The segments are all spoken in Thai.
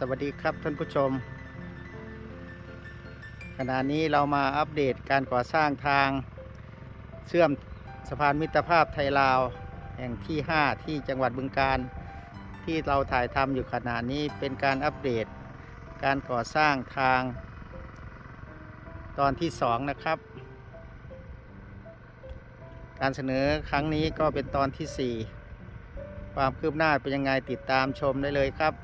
สวัสดีครับท่านผู้ชม ขณะนี้เรามาอัปเดตการก่อสร้างทางเชื่อมสะพานมิตรภาพไทยลาว แห่งที่ 5 ที่จังหวัดบึงการ ที่เราถ่ายทำอยู่ขณะนี้เป็นการอัปเดตการก่อสร้างทาง ตอนที่ 2 นะครับ การเสนอครั้งนี้ก็เป็นตอนที่ 4 ความคืบหน้าเป็นยังไงติดตามชมได้เลยครับ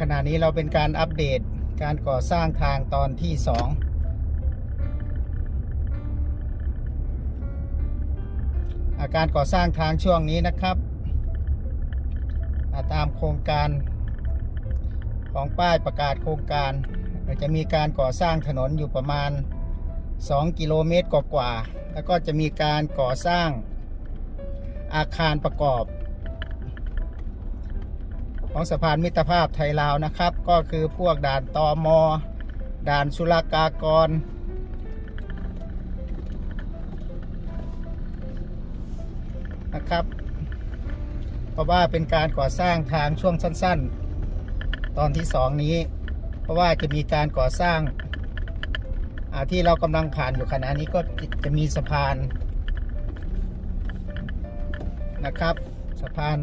ขณะนี้เราเป็นการอัปเดตการก่อสร้างทางตอนที่2องอาการก่อสร้างทางช่วงนี้นะครับาตามโครงการของป้ายประกาศโครงการจะมีการก่อสร้างถนนอยู่ประมาณ 2 กิโลเมตรกว่าๆแล้วก็จะมีการก่อสร้างอาคารประกอบ ของสะพานมิตรภาพไทยลาวนะครับ ก็คือพวกด่านตอมอด่านสุลากากร นะครับ เพราะว่าเป็นการก่อสร้างทางช่วงสั้น ๆ ตอนที่สองนี้ เพราะว่าจะมีการก่อสร้างาที่เรากำลังผ่านอยู่ขณะนี้ก็จะมีสะพานนะครับ สะพาน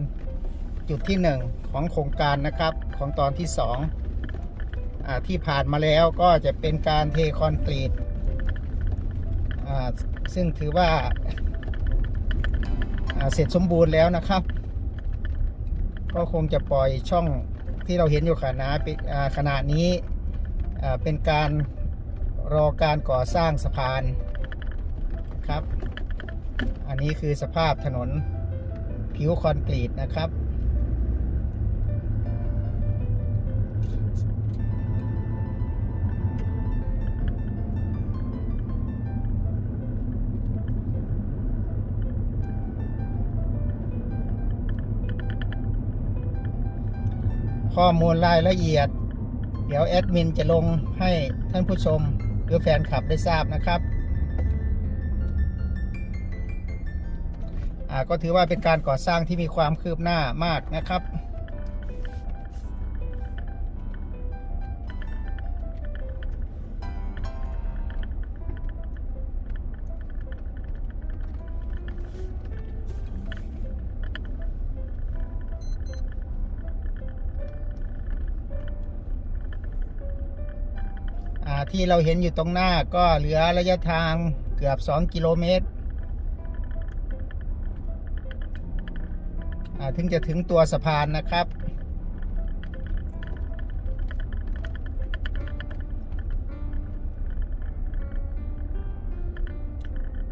จุดที่ 1 ของโครงการนะครับของตอนที่2อที่ผ่านมาแล้วก็จะเป็นการเทคอนกรีตซึ่งถือว่าาเสร็จสมบูรณ์แล้วนะครับ ก็คงจะปล่อยช่องที่เราเห็นอยู่ขณะปิอ่าขณะนี้เป็นการรอการก่อสร้างสะพานครับ อันนี้คือสภาพถนนผิวคอนกรีตนะครับ ข้อมูลรายละเอียด เดี๋ยวแอดมินจะลงให้ท่านผู้ชมหรือแฟนคลับได้ทราบนะครับก็ถือว่าเป็นการก่อสร้างที่มีความคืบหน้ามากนะครับ ที่เราเห็นอยู่ตรงหน้าก็เหลือระยะทางเกือบ 2 กิโลเมตรถึงจะถึงตัวสะพานนะครับ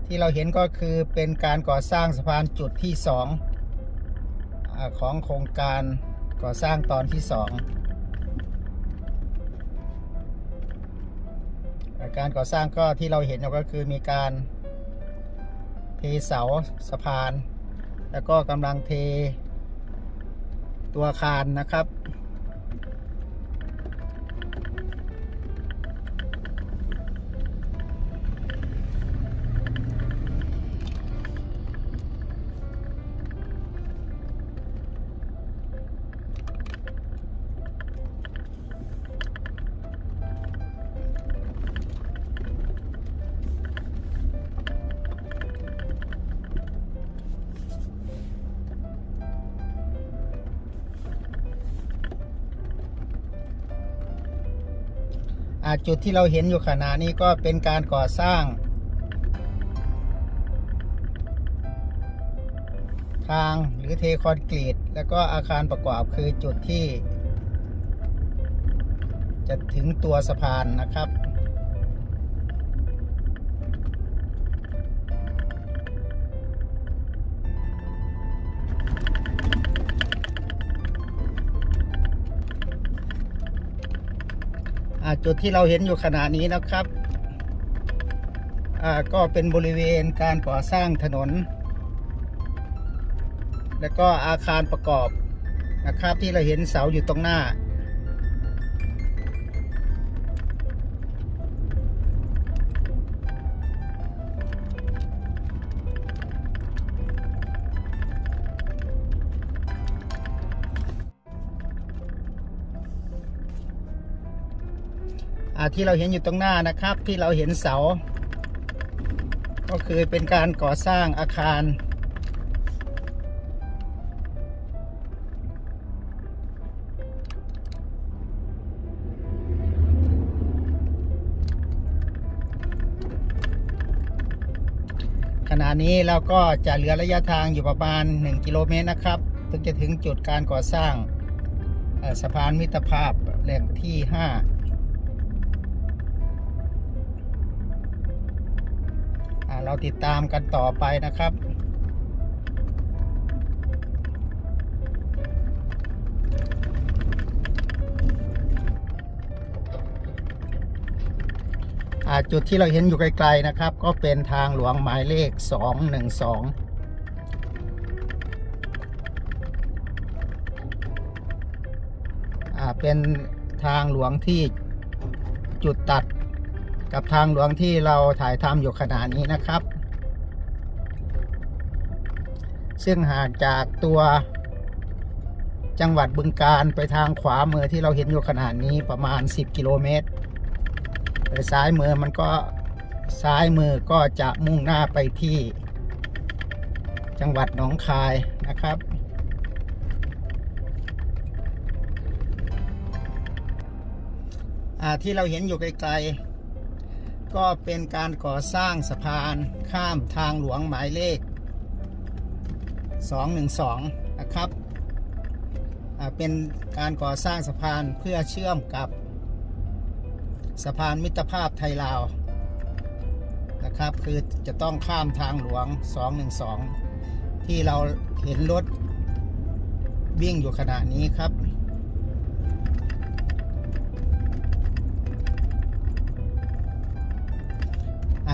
ที่เราเห็นก็คือเป็นการก่อสร้างสะพานจุดที่2อาของโครงการก่อสร้างตอนที่ 2 การก่อสร้างก็ที่เราเห็นก็คือมีการเทเสาสะพาน แล้วก็กำลังเทตัวอาคารนะครับ จุดที่เราเห็นอยู่ขณะนี้ก็เป็นการก่อสร้าง ทางหรือเทคอนกรีต แล้วก็อาคารประกอบคือจุดที่ จะถึงตัวสะพานนะครับ จุดที่เราเห็นอยู่ขณะนี้นะครับ ก็เป็นบริเวณการก่อสร้างถนน และก็อาคารประกอบนะครับที่เราเห็นเสาอยู่ตรงหน้า ที่เราเห็นอยู่ตรงหน้านะครับ ที่เราเห็นเสา ก็คือเป็นการก่อสร้างอาคารขณะนี้เราก็จะเหลือระยะทางอยู่ประมาณ 1 กิโลเมตรนะครับถึงจะถึงจุดการก่อสร้างสะพานมิตรภาพแหล่งที่ 5 เราติดตามกันต่อไปนะครับ จุดที่เราเห็นอยู่ไกลๆนะครับ ก็เป็นทางหลวงหมายเลข 212อ่าเป็นทางหลวงที่จุดตัด กับทางหลวงที่เราถ่ายทำอยู่ขณะนี้นะครับ ซึ่งห่างจากตัวจังหวัดบึงการไปทางขวามือที่เราเห็นอยู่ขณะนี้ประมาณ 10 กิโลเมตรโดยซ้ายมือมันก็ซ้ายมือก็จะมุ่งหน้าไปที่ จังหวัดหนองคายนะครับ ที่เราเห็นอยู่ไกลๆ ก็เป็นการก่อสร้างสะพานข้ามทางหลวงหมายเลข 212 นะครับอ่าเป็นการก่อสร้างสะพานเพื่อเชื่อมกับสะพานมิตรภาพไทยลาวนะครับคือจะต้องข้ามทางหลวง 212 ที่เราเห็นรถวิ่งอยู่ขณะนี้ครับ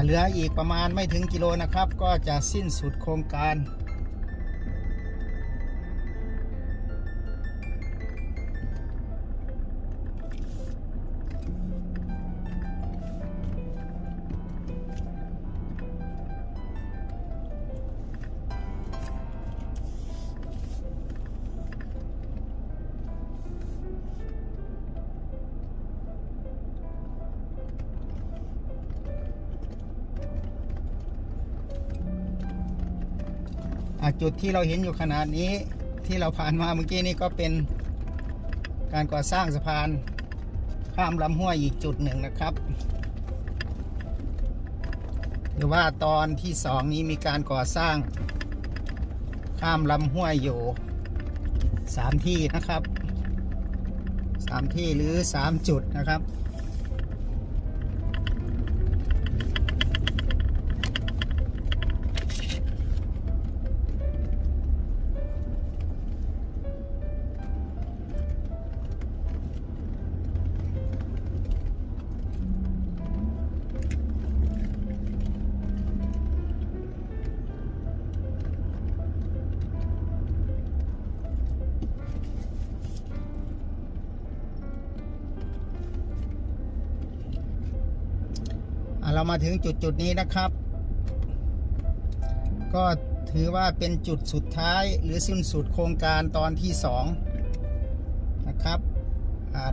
เหลืออีกประมาณไม่ถึงกิโลนะครับ ก็จะสิ้นสุดโครงการ จุดที่เราเห็นอยู่ขนาดนี้ที่เราผ่านมาเมื่อกี้นี่ก็เป็นการก่อสร้างสะพานข้ามลำห้วยอีกจุดหนึ่งนะครับหรือว่าตอนที่สองนี้มีการก่อสร้าง ข้ามลำห้วยอยู่สามที่นะครับสามที่หรือสามจุดนะครับ เรามาถึงจุดจุดนี้นะครับ ก็ถือว่าเป็นจุดสุดท้ายหรือสิ้นสุดโครงการตอนที่2นะครับ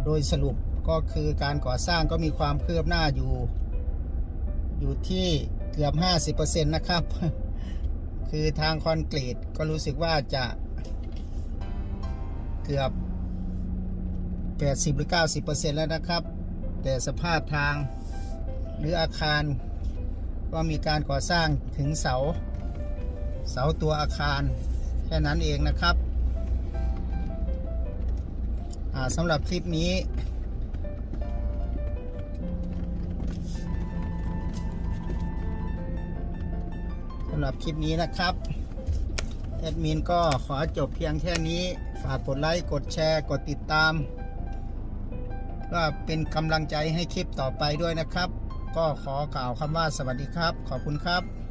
โดยสรุปก็คือการก่อสร้างก็มีความคืบหน้าอยู่ อยู่ที่เกือบ 50%นะครับ คือทางคอนกรีตก็รู้สึกว่าจะเกือบ 80 หรือ 90%แล้วนะครับ แต่สภาพทาง หรืออาคารก็มีการก่อสร้างถึงเสา เสาตัวอาคารแค่นั้นเองนะครับสำหรับคลิปนี้ สำหรับคลิปนี้นะครับแอดมินก็ขอจบเพียงแค่นี้ ฝากกดไลค์ กดแชร์ กดติดตามก็เป็นกำลังใจให้คลิปต่อไปด้วยนะครับ ก็ขอกล่าวคำว่าสวัสดีครับ ขอบคุณครับ